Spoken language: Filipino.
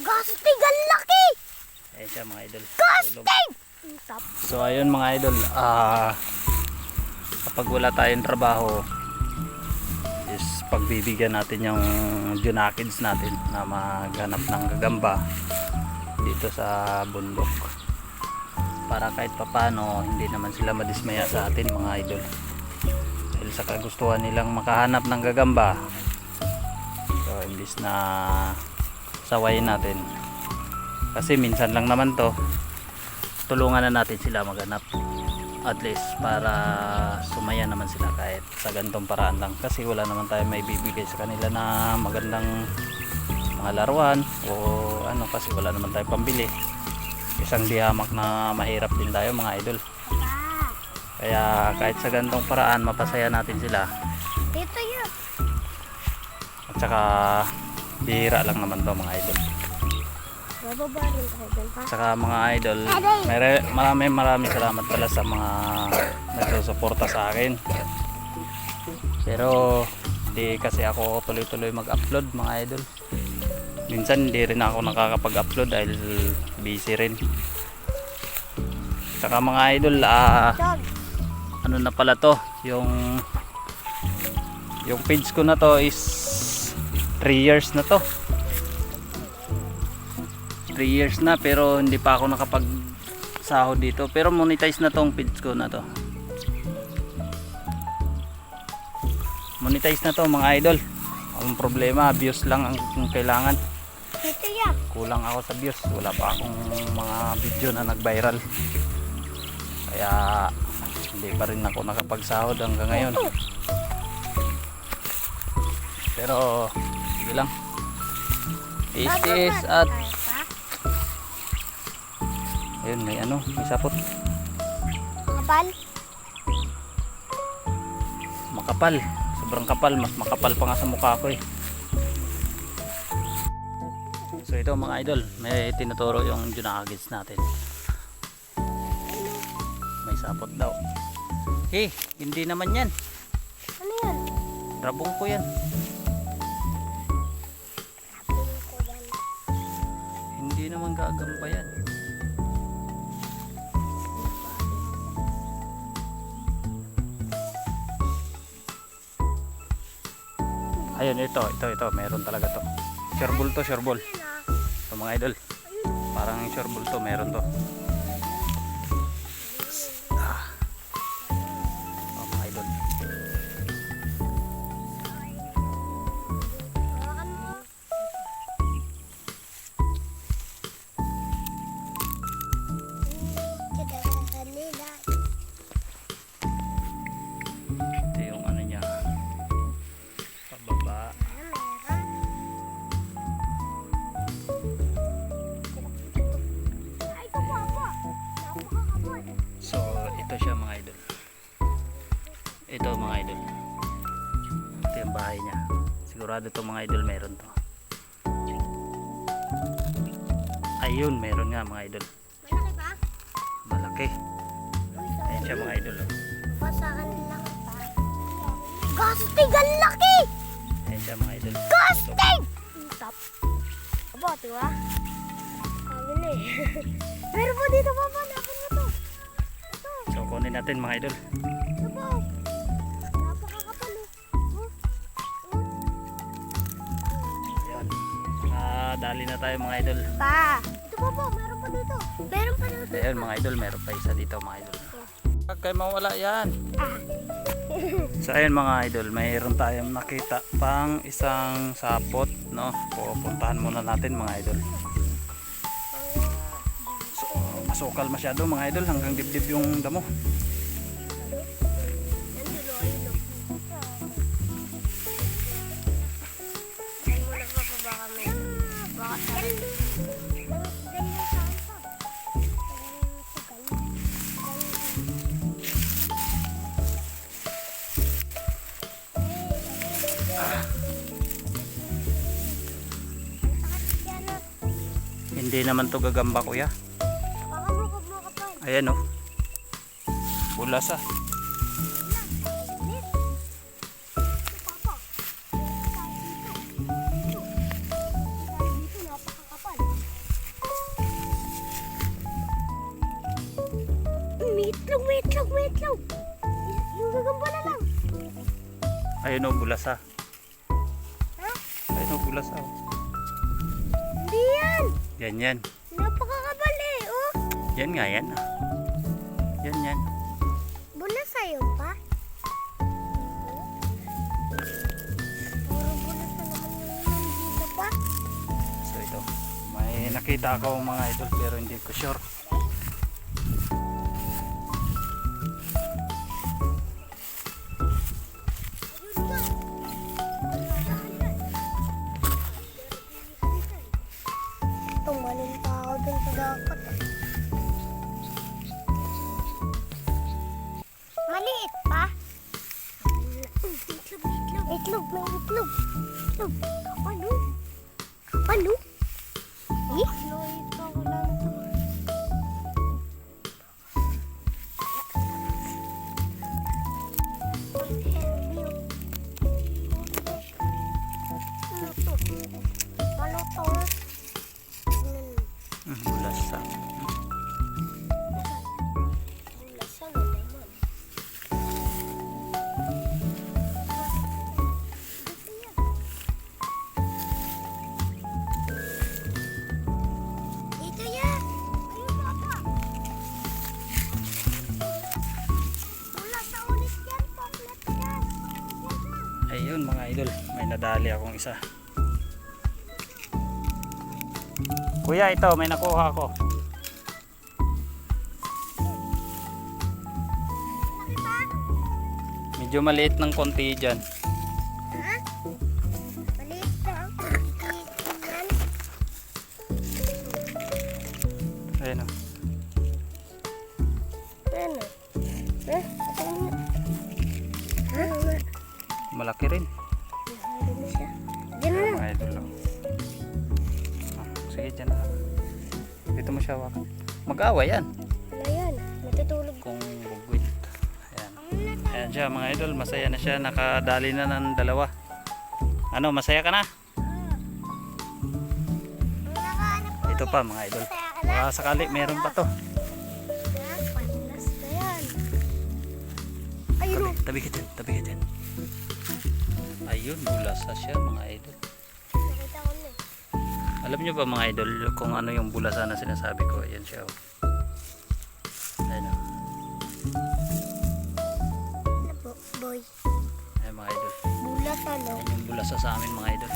Gastig, ang laki! Ayan siya mga idol. Gastig! So ayun mga idol, ah kapag wala tayong trabaho is pagbibigyan natin yung junakids natin na maghanap ng gagamba dito sa bundok para kahit papano hindi naman sila madismaya sa atin mga idol dahil sa kagustuhan nilang makahanap ng gagamba so imbis na sawayin natin. Kasi minsan lang naman to. Tulungan na natin sila maghanap at least para sumaya naman sila kahit sa ganitong paraan lang. Kasi wala naman tayo may bibigay sa kanila na magandang mga laruan o ano kasi wala naman tayo pambili. Isang dihamak na mahirap din tayo mga idol. Kaya kahit sa ganitong paraan mapasaya natin sila. Dito yun. at saka bihira lang naman to mga idol. Bababa rin dyan, pa. saka mga idol mere, marami marami salamat pala sa mga nagsusuporta sa akin. Pero di kasi ako tuloy-tuloy mag-upload mga idol. Minsan hindi rin ako nakakapag-upload dahil busy rin. Saka mga idol ah, ano na pala to yung yung page ko na to is 3 years na to. 3 years na pero hindi pa ako nakapag sahod dito. Pero monetize na tong page ko na to. Monetize na to mga idol. Ang problema views lang ang ang kailangan. Kulang ako sa views. Wala pa akong mga video na nag viral kaya hindi pa rin ako nakapagsahod hanggang ngayon. Pero sige lang. Tiis at ayun may ano may sapot. Kapal. makapal. Sobrang kapal. Mas makapal pa nga sa mukha ko eh. So ito mga idol. May tinuturo yung junakagits natin. May sapot daw. Eh hindi naman yan. Ano yan? rabong ko yan hindi naman gagamba yan ayun ito ito ito. Meron talaga to. Sureball to sureball ito mga idol. Parang sureball to meron to ito siya mga idol. Ito mga idol. Ito yung bahay niya. Sigurado to mga idol meron to. Ayun, meron nga mga idol. Malaki ba? Malaki. Ayan siya mga idol. pa sa kanila ka pa. Gastig, ang laki! Ayan siya mga idol. Gastig! Tap. Aba, diba? Sabi na eh. Meron po dito. Napin mo natin mga idol. Ayan. Ah, dali na tayo mga idol. Pa. Ito po po, meron pa dito. Meron pa dito. Ayan mga idol, meron pa isa dito mga idol. Huwag kayo mawala yan. Ah. So ayun mga idol, mayroon tayong nakita pang isang sapot, no? Pupuntahan muna natin mga idol. So, masukal masyado mga idol, hanggang dibdib yung damo. Hindi naman to gagamba kuya. Makapal. Ayan oh. Bulas ah. May itlog, may itlog, may itlog. Yung gagamba na lang. Ayun o, bulasa. Ha? Ayun o, bulasa. oh. Hindi yan. Yan, yan. Napakakabali, oh. Yan nga, yan. ah. Yan, yan. Bula sa'yo pa? Puro bula sa naman yung nandito pa. So ito, may nakita ako mga idol pero hindi ko sure. Tumalin pa ako dun sa dapat. Maliit pa? Itlog, itlog. Itlog, may itlog. Itlog. Kapalo. Kapalo? Eh? Hmm. Hmm, bulasa. Lasa na naman. Dito yan. Ayun bata. Wala sa ulit yan. Yan. Ayun mga idol, may nadali akong isa. Kuya, ito, may nakuha ako. Medyo maliit ng konti dyan. Ha? Maliit na. Maliit yan. Ayun o. Sige, dyan. Dito mo siya hawakan. Mag-awa yan. Wala yan. Natutulog. Kung bugwit. Ayan. Ayan siya mga idol, masaya na siya. Nakadali na ng dalawa. Ano, masaya ka na? Ito pa mga idol. Baka sakali, meron pa to. Tabi, tabi ka dyan, tabi ka dyan. Ayun, bulasa siya mga idol. Alam nyo ba mga idol kung ano yung bulasa na sinasabi ko? Ayan siya. oh. Ayan o. Po? Boy. Ayan mga idol. Bulas ano? Ayan yung bulasa sa amin mga idol.